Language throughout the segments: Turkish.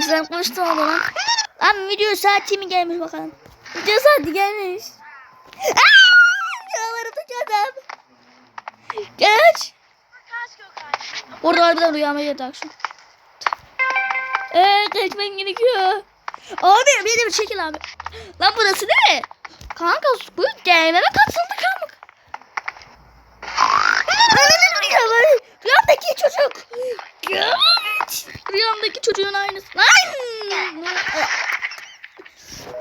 Güzel konuştum o zaman. Lan video saati mi gelmiş bakalım. Video saati gelmiş. Canavarı tutacağım. Geç. Orada harbiden rüyama girdi akşam. Eee kaçman gerekiyor. Abi beni de bir çekil abi. Lan burası ne? Kanka bu DM'me katıldı kanka. Rüyamdaki çocuk. Geç. Rüyamdaki çocuğun aynısı.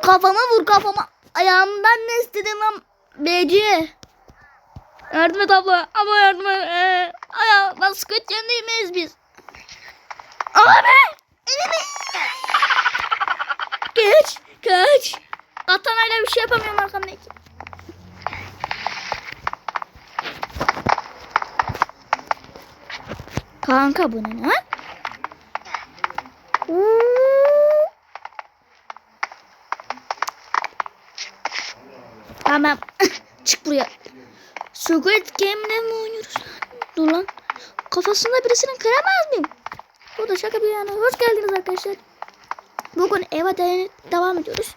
Kafama vur kafama. Ayağımdan ne istedin lan? Beci. Yardım et abla. Abla yardım et. Ee, ayağı, bak Squid Game'deyiz biz. Abi. Elimi. Geç. Geç. Katanayla bir şey yapamıyorum arkamdaki. Kanka bu ne lan? Tamam. Çık buraya. Squid Game'de mi oynuyoruz? Dur lan. Kafasında birisini kıramaz mıyım? Bu da şaka bir yana. Hoş geldiniz arkadaşlar. Bugün eve de- devam ediyoruz.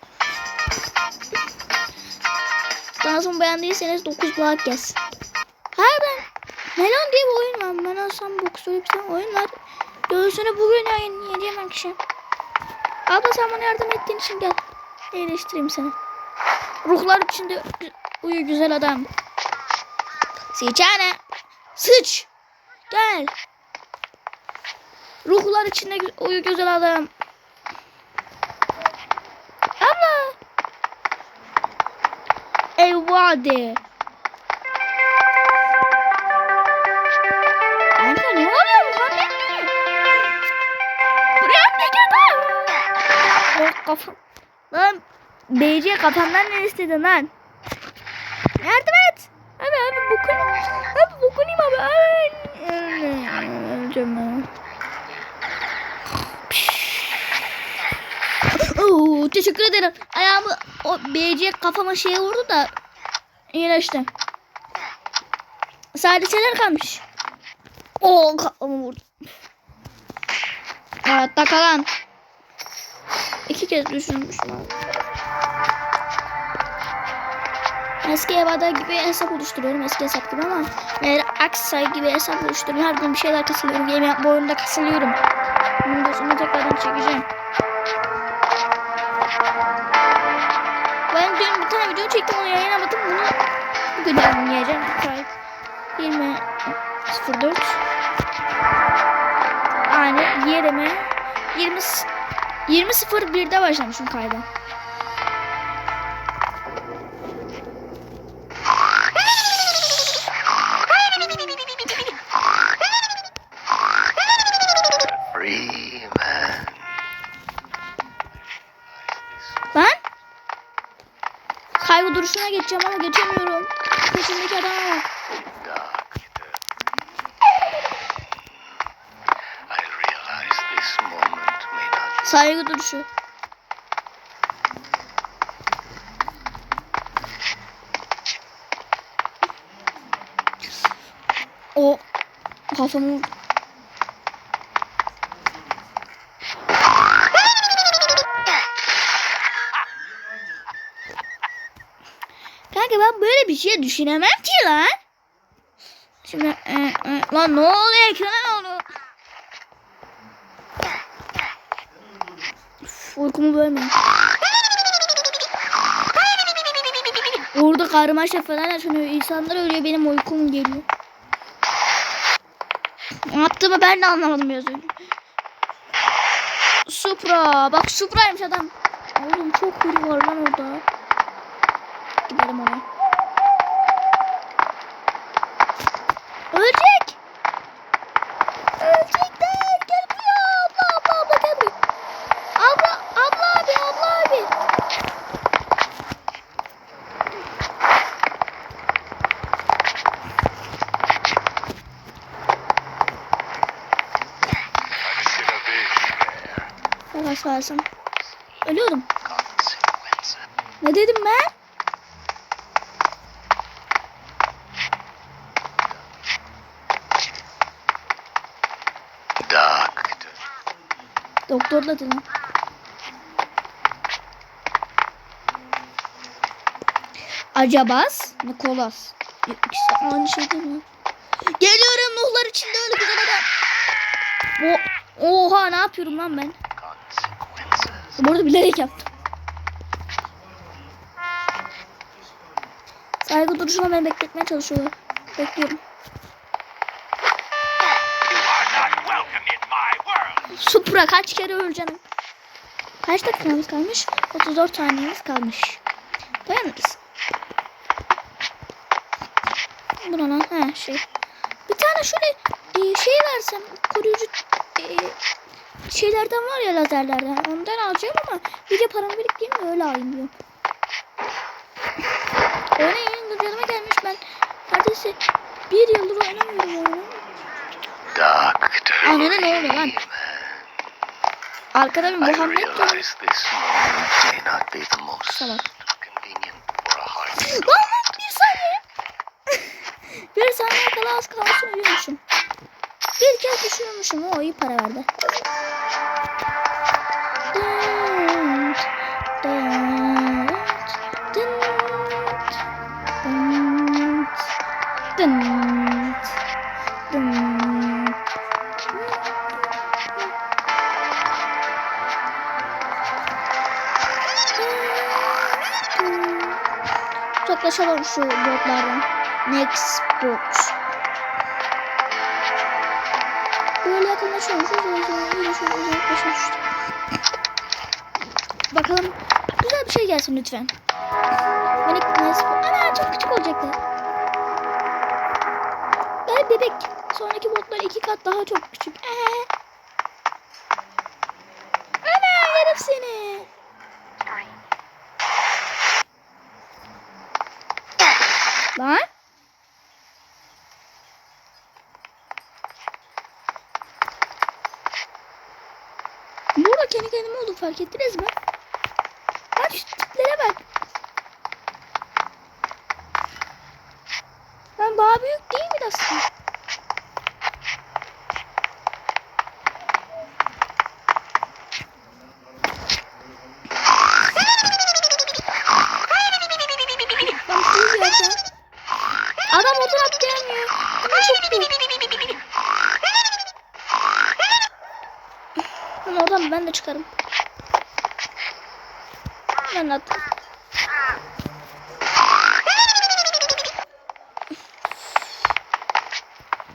Dansımı beğendiyseniz 9 kulak gelsin. Hayır ben Melon diye bir oyun var. Ben olsam boksör bir tane oyun var. Göğsünü bugün yayınlayacağım akşam. Abla sen bana yardım ettiğin için gel. İyileştireyim seni. Ruhlar içinde uyu güzel adam. Sıçana. Sıç. Gel. Ruhlar içinde uyu güzel adam. Ne geldi? Oh kafam. Lan BC kafamdan ne istedin lan? Yardım et. Abi abi bokun. Abi bokunayım abi. Ay. Öleceğim ben. Oo, teşekkür ederim. Ayağımı o BC kafama şeye vurdu da iyileştim. Sadece şeyler kalmış. Oo kafamı vurdu. Evet takalan. İki kez düşünmüşüm abi. Eski evada gibi hesap oluşturuyorum. Eski hesap gibi ama meğer Aksay gibi hesap oluşturuyorum. Her gün bir şeyler kasılıyorum. Game yapma oyunda kasılıyorum. Bunu sonra tekrardan çekeceğim. Ben dün bir tane video çektim onu yayınlamadım. Bunu bugün yayınlayacağım. Kayıt 20 04 Yani yerime 20 20 01'de başlamışım kayda. Kaybı duruşuna geçeceğim ama geçemiyorum. Peşimdeki adam var. Saygı duruşu. O kafamı ben böyle bir şey düşünemem ki lan. Şimdi e, e, lan ne oluyor oluyor? Üf, uykumu bölmeyin. Orada karmaşa falan yaşanıyor. İnsanlar ölüyor benim uykum geliyor. Ne yaptığımı ben de anlamadım biraz önce. Supra. Bak Supra'ymış adam. Oğlum çok biri var lan orada. Gidelim oraya. Ölecek. Ölecekler. Gel buraya abla abla abla gel buraya. Abla abla abi abla abi. Yavaş versin. Ölüyorum. Ne dedim ben? Doctor. Doktor da lan. Acabas, Nikolas. İkisi aynı şey değil mi? Geliyorum Nuhlar içinde öyle güzel adam. O, oha ne yapıyorum lan ben? Bu arada bilerek yaptım. Saygı duruşuna beni bekletmeye çalışıyorlar. Bekliyorum. Supra kaç kere öleceksin? Kaç dakikamız kalmış? 34 saniyemiz kalmış. Dayanırız. Bu ne lan? Ha şey. Bir tane şöyle e, şey versem koruyucu e, şeylerden var ya lazerlerden. Ondan alacağım ama bir de paramı biriktireyim de öyle alayım diyorum. Yeni güncelleme gelmiş ben neredeyse bir yıldır oynamıyorum oyunu. Ananı ne oldu lan? Arkada bir Muhammed most Salak. Lan bir saniye. bir saniye kala az kalsın uyuyormuşum. Bir kez düşünüyormuşum. O iyi para verdi. Uzaklaşalım şu botlardan. Next box. Böyle iyice şöyle uzaklaşıyoruz. Bakalım. Güzel bir şey gelsin lütfen. Minik nice bot. Ana çok küçük olacaktı. Gel bebek. Sonraki botlar iki kat daha çok küçük. Ee. Ana yerim seni. Lan. Burada kendi kendime oldum fark ettiniz mi? Bak şu tiplere bak. Ben daha büyük değil mi aslında? Ben şey yapacağım. Oradan atlayamıyor. Ama çok büyük. Ama oradan ben de çıkarım. Ben de attım.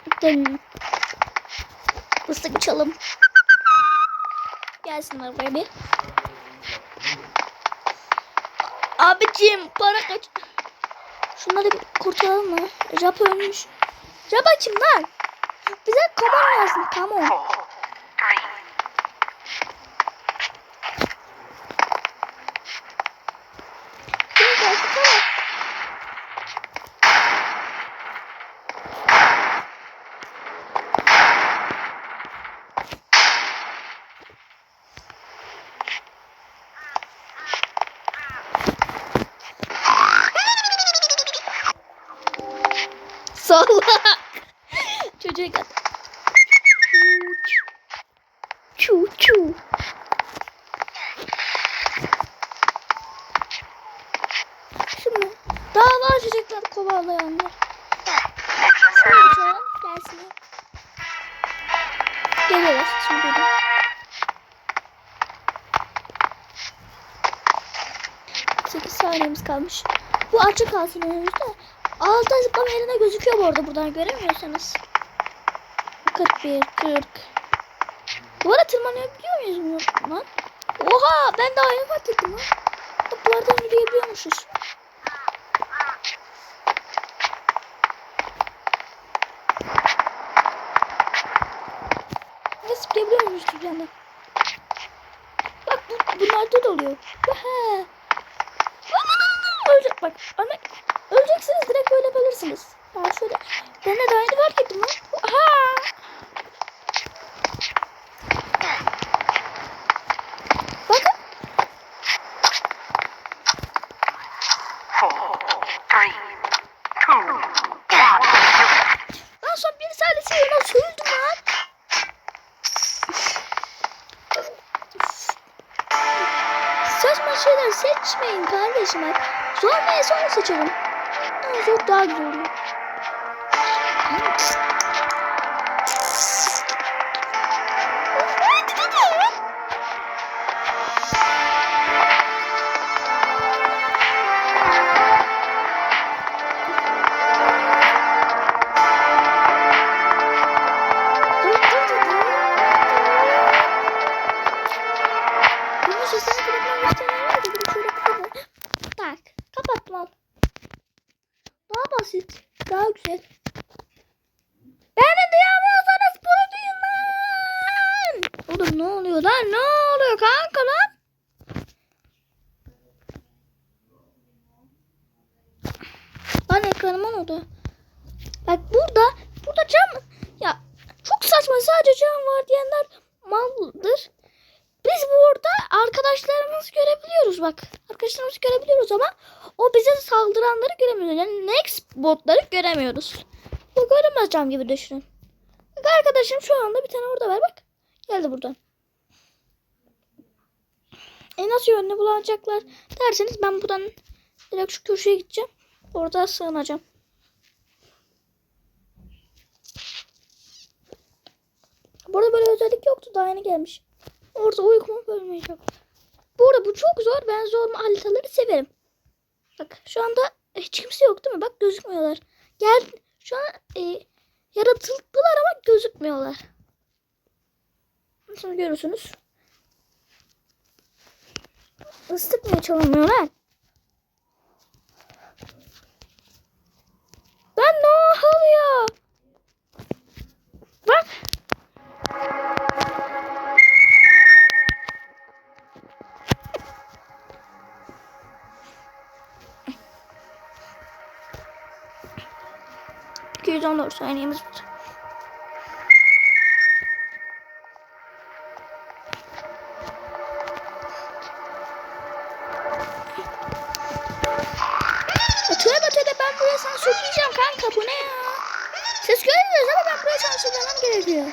Gidelim. Islık çalalım. Gelsinler buraya bir. Abicim para kaç? Şunları bir kurtaralım mı? Jap ölmüş. Jap açım lan. Bize common lazım. Gel, Salak. Çocuk at. Çu çu. Şimdi daha var çocuklar kovalayanlar. Şöyle çalalım. Geliyorlar şimdi. Sekiz saniyemiz kalmış. Bu açık kalsın önümüzde. Altta zıplama yerine gözüküyor bu arada buradan göremiyorsanız. 41, 40. Duvara tırmanabiliyor muyuz lan? Oha ben daha yeni fark ettim lan. Duvardan yürüyebiliyormuşuz. Ne zıplayabiliyor muyuz dünyada? Bak bu, bunlarda da oluyor. Aha. Ölecek bak. Ana, Öleceksiniz direkt böyle belirsiniz. Ben şöyle dene dayını fark ettim lan. Ha! Bakın. Lan son bir salisi yerine soyuldum lan. Saçma şeyler seçmeyin kardeşim. Zor neyse onu seçerim. En zor daha güzel oluyor. Lan oldu? Bak burada, burada cam, ya çok saçma sadece cam var diyenler maldır. Biz burada arkadaşlarımızı görebiliyoruz bak. Arkadaşlarımızı görebiliyoruz ama o bize saldıranları göremiyoruz. Yani next botları göremiyoruz. Bu görünmez cam gibi düşünün. Bak arkadaşım şu anda bir tane orada var bak. Geldi buradan. E nasıl yönünü bulacaklar derseniz ben buradan direkt şu köşeye gideceğim. Orada sığınacağım. Burada böyle özellik yoktu. Daha yeni gelmiş. Orada uykumu bölmeyeceğim. Bu arada bu çok zor. Ben zor haritaları severim. Bak şu anda hiç kimse yok değil mi? Bak gözükmüyorlar. Gel şu an e, yaratıldılar ama gözükmüyorlar. Şimdi görürsünüz. Islık çalamıyorlar? Ben 14 saniyemiz. E, tövbe tövbe ben buraya sana söyleyeceğim kanka bu ne ya? Ses görmüyoruz ama ben buraya sana söylemem gerekiyor.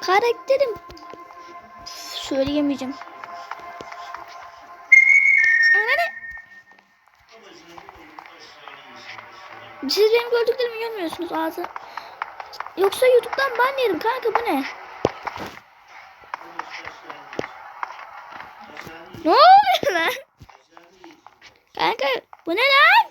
Karakterim. Söyleyemeyeceğim. Siz benim gördüklerimi görmüyorsunuz ağzı. Yoksa YouTube'dan ban yerim kanka bu ne? Ne oluyor lan? Kanka bu ne lan?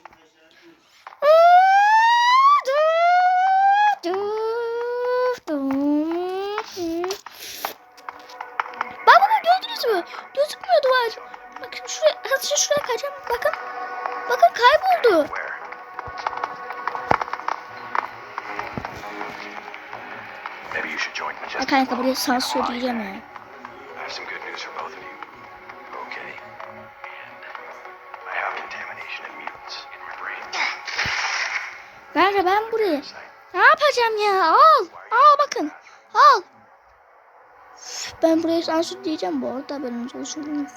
Bak bakın gördünüz mü? Gözükmüyor duvar. Bakın şuraya, şuraya kaçacağım. Bakın. Bakın kayboldu. Mutants in my brain. Kanka ben buraya. Ne yapacağım ya? Al. Al bakın. Al. Ben buraya sansür diyeceğim bu arada haberiniz olsun.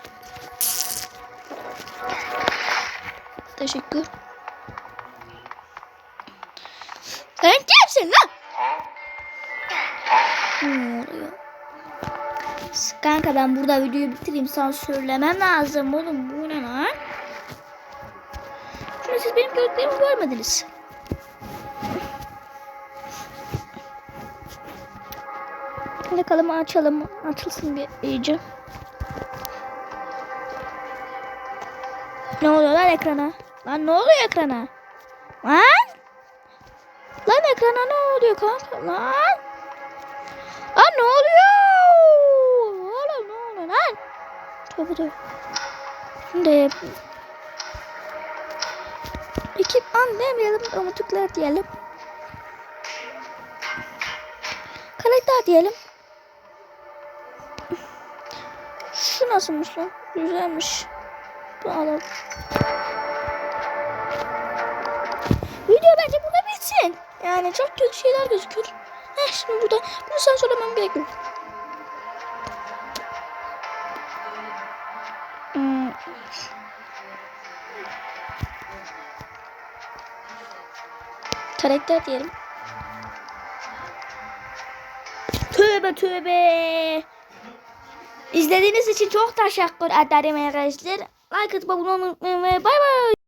Teşekkür. Sen kimsin lan? Ne oluyor? Kanka ben burada videoyu bitireyim. Sansürlemem lazım oğlum. Bu ne lan? Şunu siz benim gördüklerimi görmediniz. Bakalım açalım. Açılsın bir iyice. Ne oluyor lan ekrana? Lan ne oluyor ekrana? Lan? Lan ekrana ne oluyor kanka? Lan? Lan ne oluyor? Oğlum ne oluyor lan? Tövbe tövbe. Şimdi. Ekipman demeyelim tıklar diyelim. Karakter diyelim. Şu nasılmış lan? Güzelmiş. Bunu alalım. Video bence burada bitsin. Yani çok kötü şeyler gözüküyor. Heh şimdi burada bunu sen söylemem gerekiyor. Hmm. Karakter diyelim. Tövbe tövbe. İzlediğiniz için çok teşekkür ederim arkadaşlar. Like atıp abone olmayı unutmayın ve bay bay.